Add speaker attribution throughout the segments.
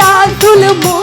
Speaker 1: রাসুল মো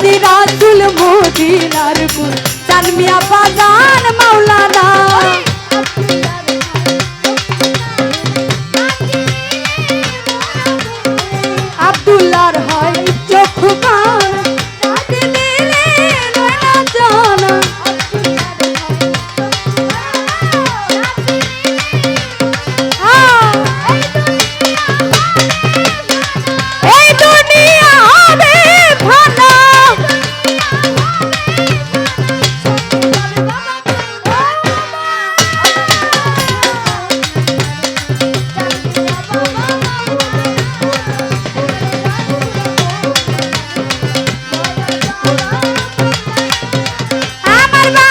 Speaker 1: আল্লাদি রাসুল মদিনার ফুল জানমিয়া বাজান